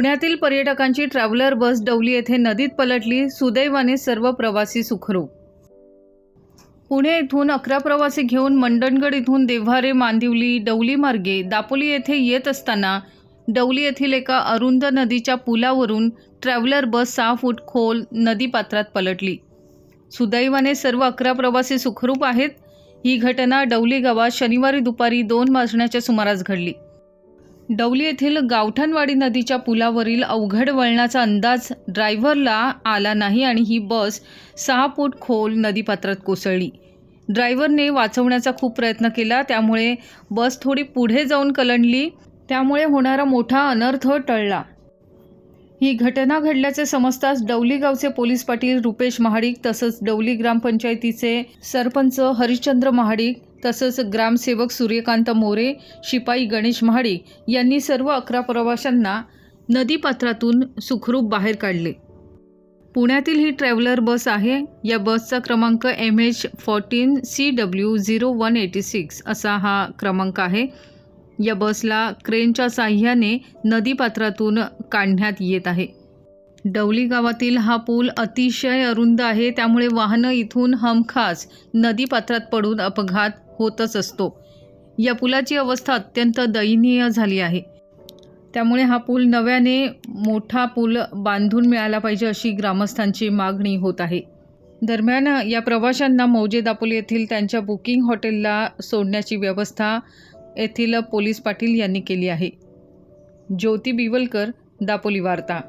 पुण्यातील पर्यटकांची ट्रॅव्हलर बस डवली येथे नदीत पलटली सुदैवाने सर्व प्रवासी सुखरूप. पुणे येथून अकरा प्रवासी घेऊन मंडणगड इथून देव्हारे मांदिवली डवली मार्गे दापोली येथे येत असताना डवली येथील एका अरुंद नदीच्या पुलावरून ट्रॅव्हलर बस सहा फूट खोल नदीपात्रात पलटली. सुदैवाने सर्व अकरा प्रवासी सुखरूप आहेत. ही घटना डवली गावात शनिवारी दुपारी दोन वाजण्याच्या सुमारास घडली. डवली येथील गावठणवाडी नदीच्या पुलावरील अवघड वळणाचा अंदाज ड्रायव्हरला आला नाही आणि ही बस सहा फूट खोल नदीपात्रात कोसळली. ड्रायव्हरने वाचवण्याचा खूप प्रयत्न केला त्यामुळे बस थोडी पुढे जाऊन कलंडली. त्यामुळे होणारा मोठा अनर्थ टळला. ही घटना घडल्याचे समजताच डवली गावचे पोलीस पाटील रुपेश महाडिक तसंच डवली ग्रामपंचायतीचे सरपंच हरिश्चंद्र महाडिक तसंच ग्रामसेवक सूर्यकांत मोरे शिपाई गणेश महाडिक यांनी सर्व अकरा प्रवाशांना नदीपात्रातून सुखरूप बाहेर काढले. पुण्यातील ही ट्रॅव्हलर बस आहे. या बसचा क्रमांक M H fourteen C W zero one eighty six असा हा क्रमांक आहे. या बसला क्रेनच्या साह्याने नदीपात्रातून काढण्यात येत आहे. डवली गावातील हा पूल अतिशय अरुंद आहे त्यामुळे वाहनं इथून हमखास नदीपात्रात पडून अपघात होतच असतो. या पुलाची अवस्था अत्यंत दयनीय झाली आहे. त्यामुळे हा पूल नव्याने मोठा पूल बांधून मिळाला पाहिजे अशी ग्रामस्थांची मागणी होत आहे. दरम्यान या प्रवाशांना मौजे दापोली येथील त्यांच्या बुकिंग हॉटेलला सोडण्याची व्यवस्था येथील पोलीस पाटील यांनी केली आहे. ज्योती बिवलकर दापोली वार्ता.